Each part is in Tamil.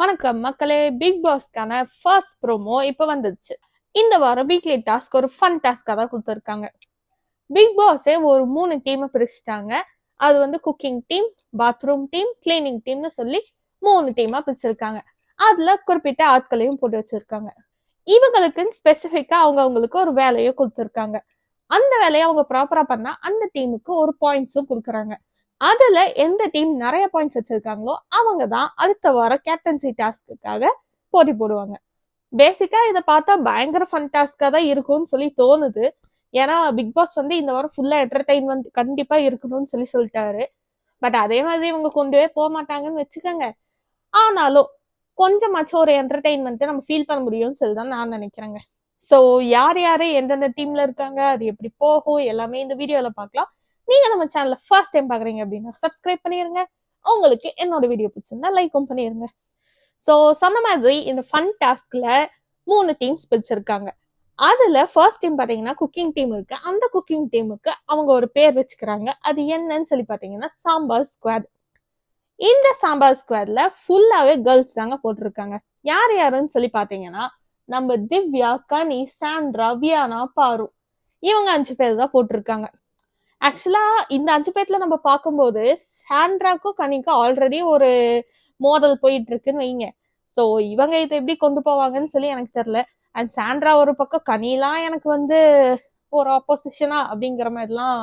வணக்கம் மக்களே பிக் பாஸ்க்கான ஃபர்ஸ்ட் ப்ரோமோ இப்போ வந்துச்சு இந்த வாரம் வீக்லி டாஸ்க் ஒரு ஃபன் டாஸ்காக தான் கொடுத்துருக்காங்க. பிக் பாஸே ஒரு மூணு டீமை பிரிச்சுட்டாங்க. அது வந்து cooking team bathroom team cleaning டீம்னு சொல்லி மூணு டீமாக பிரிச்சிருக்காங்க. அதில் குறிப்பிட்ட ஆட்களையும் போட்டு வச்சிருக்காங்க. இவங்களுக்குன்னு ஸ்பெசிஃபிக்காக அவங்க அவங்களுக்கு ஒரு வேலையை கொடுத்துருக்காங்க. அந்த வேலையை அவங்க ப்ராப்பராக பண்ணால் அந்த டீமுக்கு ஒரு பாயிண்ட்ஸும் கொடுக்குறாங்க. அதுல எந்த டீம் நிறைய பாயிண்ட்ஸ் வச்சிருக்காங்களோ அவங்க தான் அடுத்த வாரம் கேப்டன்சி டாஸ்க்குக்காக போட்டி போடுவாங்க. பேசிக்கா இதை பார்த்தா பயங்கர ஃபன் டாஸ்க்காக தான் இருக்கும்னு சொல்லி தோணுது. ஏன்னா பிக் பாஸ் வந்து இந்த வாரம் ஃபுல்லா என்டர்டைன்மெண்ட் கண்டிப்பா இருக்கணும்னு சொல்லி சொல்லிட்டாரு. பட் அதே மாதிரி இவங்க கொண்டுவே போக மாட்டாங்கன்னு வச்சுக்கோங்க. ஆனாலும் கொஞ்சமாச்சும் ஒரு என்டர்டைன்மெண்ட்டை நம்ம ஃபீல் பண்ண முடியும்னு சொல்லி தான் நான் நினைக்கிறேங்க. ஸோ யார் யார் எந்தெந்த டீம்ல இருக்காங்க அது எப்படி போகும் எல்லாமே இந்த வீடியோவில் பார்க்கலாம். நீங்க நம்ம சேனல்ல ஃபர்ஸ்ட் டைம் பாக்குறீங்க அப்படின்னா சப்ஸ்கிரைப் பண்ணிருங்க. உங்களுக்கு என்னோட வீடியோ பிடிச்சிருந்தா லைக்கும் பண்ணிருங்க. ஸோ சொன்ன மாதிரி இந்த ஃபன் டாஸ்க்ல மூணு டீம்ஸ் பிடிச்சிருக்காங்க. அதுல ஃபர்ஸ்ட் டீம் பாத்தீங்கன்னா குக்கிங் டீம் இருக்கு. அந்த குக்கிங் டீமுக்கு அவங்க ஒரு பேர் வச்சுக்கிறாங்க. அது என்னன்னு சொல்லி பாத்தீங்கன்னா சாம்பார் ஸ்குவாட் இந்த சாம்பார் ஸ்குவாட்ல ஃபுல்லாவே கேர்ள்ஸ் தாங்க போட்டிருக்காங்க. யார் யாருன்னு சொல்லி பாத்தீங்கன்னா நம்ம திவ்யா கனி சாண்ட்ரா வியானா பாரு. இவங்க அஞ்சு பேர் தான் போட்டிருக்காங்க. ஆக்சுவலா இந்த அஞ்சு பேர்ல நம்ம பார்க்கும்போது சாண்ட்ராக்கும் கனிக்கும் ஆல்ரெடி ஒரு மோதல் போயிட்டு இருக்குன்னு வைங்க. ஸோ இவங்க இதை எப்படி கொண்டு போவாங்கன்னு சொல்லி எனக்கு தெரியல. அண்ட் சாண்ட்ரா ஒரு பக்கம் கனிலாம் எனக்கு வந்து ஒரு ஆப்போசிஷனா அப்படிங்கிற மாதிரிலாம்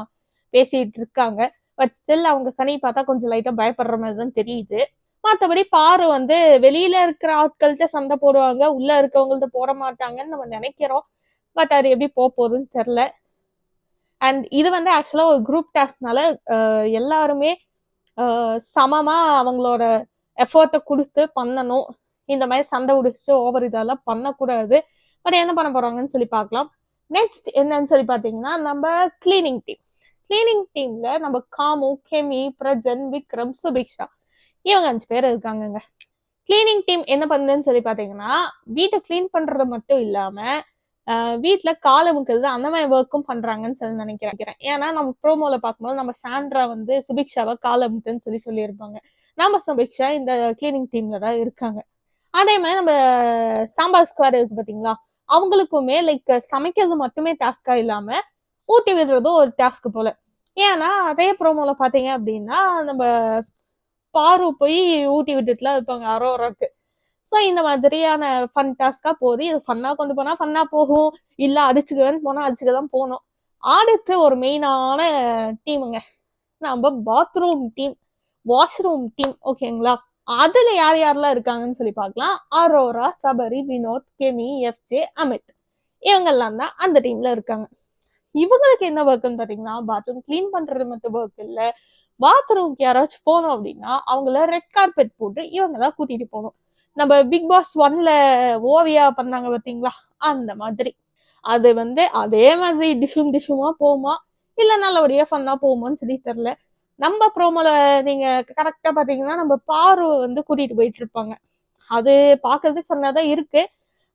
பேசிட்டு இருக்காங்க. பட் ஸ்டில் அவங்க கனி பார்த்தா கொஞ்சம் லைட்டா பயப்படுற மாதிரி தான் தெரியுது. மற்றபடி பாரு வந்து வெளியில இருக்கிற ஆட்கள்கிட்ட சண்டை போடுவாங்க உள்ள இருக்கவங்கள்ட்ட போட மாட்டாங்கன்னு நம்ம நினைக்கிறோம். பட் அது எப்படி போக போகுதுன்னு தெரில அண்ட் இது வந்து ஆக்சுவலாக ஒரு குரூப் டாஸ்க்னால எல்லாருமே சமமாக அவங்களோட எஃபர்ட்டை கொடுத்து பண்ணணும். இந்த மாதிரி சண்டை உடிச்சு ஓவர் இதெல்லாம் பண்ணக்கூடாது. பட் என்ன பண்ண போறாங்கன்னு சொல்லி பார்க்கலாம். நெக்ஸ்ட் என்னன்னு சொல்லி பார்த்தீங்கன்னா நம்ம கிளீனிங் டீம் கிளீனிங் டீம்ல நம்ம காமு கெமி பிரஜன் விக்ரம் சுபிக்ஷா. இவங்க அஞ்சு பேர் இருக்காங்கங்க. கிளீனிங் டீம் என்ன பண்ணுதுன்னு சொல்லி பார்த்தீங்கன்னா வீட்டை க்ளீன் பண்றது மட்டும் இல்லாமல் வீட்டுல காலை முக்கிறது அந்த மாதிரி ஒர்க்கும் பண்றாங்கன்னு சொல்லி நினைக்கிறேன். ஏன்னா நம்ம ப்ரோமோல பார்க்கும்போது நம்ம சாண்ட்ரா வந்து சுபிக்ஷாவை காலை முட்டுன்னு சொல்லி சொல்லியிருப்பாங்க. நம்ம சுபிக்ஷா இந்த கிளீனிங் டீம்ல தான் இருக்காங்க. அதே மாதிரி நம்ம சாம்பார் ஸ்குவாட் இருக்கு பாத்தீங்களா? அவங்களுக்குமே லைக் சமைக்கிறது மட்டுமே டாஸ்கா இல்லாம ஊட்டி விடுறதும் ஒரு டாஸ்க் போல. ஏன்னா அதே ப்ரோமோல பாத்தீங்க அப்படின்னா நம்ம பாரு போய் ஊட்டி விட்டுட்டுலாம் இருப்பாங்க அரோராக்கு. ஸோ இந்த மாதிரியான ஃபன் டாஸ்கா போகுது. இது ஃபன்னா கொண்டு போனா ஃபன்னா போகும். இல்ல அடிச்சுக்கவேன்னு போனா அடிச்சுக்க தான் போகணும் அடுத்து ஒரு மெயினான டீமுங்க நம்ம பாத்ரூம் டீம் வாஷ்ரூம் டீம் ஓகேங்களா அதுல யார் யாரெல்லாம் இருக்காங்கன்னு சொல்லி பார்க்கலாம். Aurora Sabari Vinoth Kemy FJ Amit. இவங்கெல்லாம் தான் அந்த டீம்ல இருக்காங்க. இவங்களுக்கு என்ன ஒர்க்குன்னு பார்த்தீங்கன்னா பாத்ரூம் கிளீன் பண்றது மட்டும் ஒர்க் இல்லை. பாத்ரூம்க்கு யாராச்சும் போனோம் அப்படின்னா அவங்கள ரெட் கார்பெட் போட்டு இவங்க தான் கூட்டிட்டு போகணும். நம்ம பிக் பாஸ் ஒன்ல ஓவியா பண்ணாங்க பார்த்தீங்களா அந்த மாதிரி. அது வந்து அதே மாதிரி டிஷ்ஷும் டிஷ்ஷுமா போகுமா? இல்ல நல்லபடியா ஃபன்னா போகுமான்னு சொல்லி தெரில நம்ம ப்ரோமோல நீங்க கரெக்டா பாத்தீங்கன்னா நம்ம பாரு வந்து கூட்டிட்டு போயிட்டு இருப்பாங்க. அது பாக்குறதுக்கு ஃபன்னா தான் இருக்கு.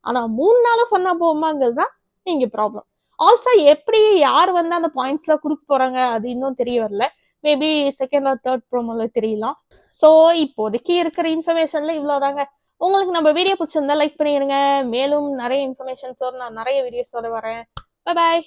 ஆனா மூணு நாளும் ஃபன்னா போகுமாங்கிறது தான் இங்க ப்ராப்ளம் ஆல்சோ எப்படி யார் வந்து அந்த பாயிண்ட்ஸ்ல கொடுக்க போறாங்க அது இன்னும் தெரிய வரல. மேபி செகண்ட் ஆர் தேர்ட் ப்ரோமோல தெரியலாம். ஸோ இப்போதைக்கு இருக்கிற இன்ஃபர்மேஷன்ல இவ்வளவுதாங்க. உங்களுக்கு நம்ம வீடியோ பிடிச்சிருந்தா லைக் பண்ணிடுங்க மேலும் நிறைய இன்ஃபர்மேஷன்ஸோட நான் நிறைய வீடியோஸோட வரேன். பாய்